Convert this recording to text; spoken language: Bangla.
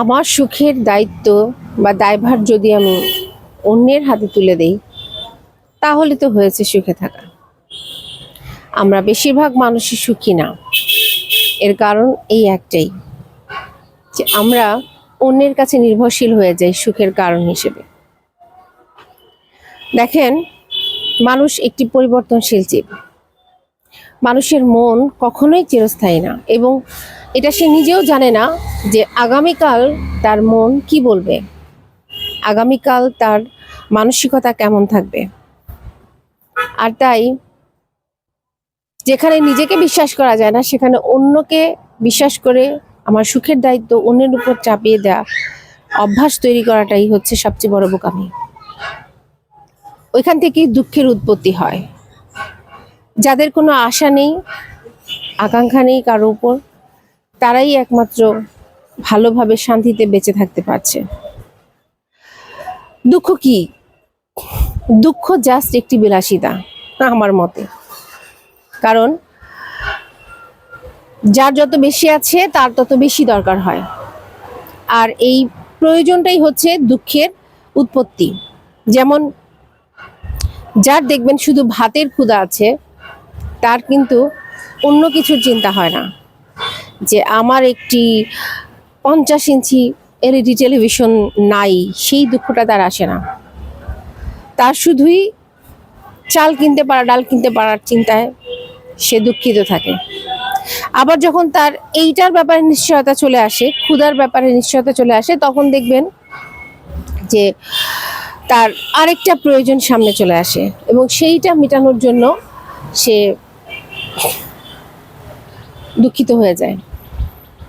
আমার সুখের দায়িত্ব বা দায়ভার যদি আমি অন্যের হাতে তুলে দেই, তাহলে তো হয়েছে সুখে থাকা। আমরা বেশিরভাগ মানুষই সুখী না। এর কারণ এই একটাই, যে আমরা অন্যের কাছে নির্ভরশীল হয়ে যাই সুখের কারণ হিসেবে। দেখেন, মানুষ একটি পরিবর্তনশীল জীব। মানুষের মন কখনোই চিরস্থায়ী না। এবং এটা সে নিজেও জানে না যে আগামীকাল তার মন কি বলবে। আগামীকাল তার মানসিকতা কেমন থাকবে। আর তাই যেখানে নিজেকে বিশ্বাস করা যায় না, সেখানে অন্যকে বিশ্বাস করে আমার সুখের দায়িত্ব অন্যের উপর চাপিয়ে দেওয়া অভ্যাস তৈরি করাটাই হচ্ছে সবচেয়ে বড় বোকামি। ওইখান থেকেই দুঃখের উৎপত্তি হয়। যাদের কোনো আশা নেই, আকাঙ্ক্ষা নেই কারও উপর, তারাই একমাত্র ভালোভাবে শান্তিতে বেঁচে থাকতে পারছে। দুঃখ কি? দুঃখ জাস্ট একটি বিলাসিতা, আমার মতে। কারণ যার যত বেশি আছে, তার তত বেশি দরকার হয়। আর এই প্রয়োজনটাই হচ্ছে দুঃখের উৎপত্তি। যেমন যার দেখবেন শুধু ভাতের ক্ষুধা আছে তার কিন্তু অন্য কিছুর চিন্তা হয় না। যে আমার একটি পঞ্চাশ ইঞ্চি এলইডি টেলিভিশন নাই, সেই দুঃখটা তার আসে না। তার শুধুই চাল কিনতে পারা, ডাল কিনতে পারার চিন্তায় সে দুঃখিত থাকে। আবার যখন তার এইটার ব্যাপারে নিশ্চয়তা চলে আসে, ক্ষুধার ব্যাপারে নিশ্চয়তা চলে আসে, তখন দেখবেন যে তার আরেকটা প্রয়োজন সামনে চলে আসে এবং সেইটা মেটানোর জন্য সে দুঃখিত হয়ে যায়।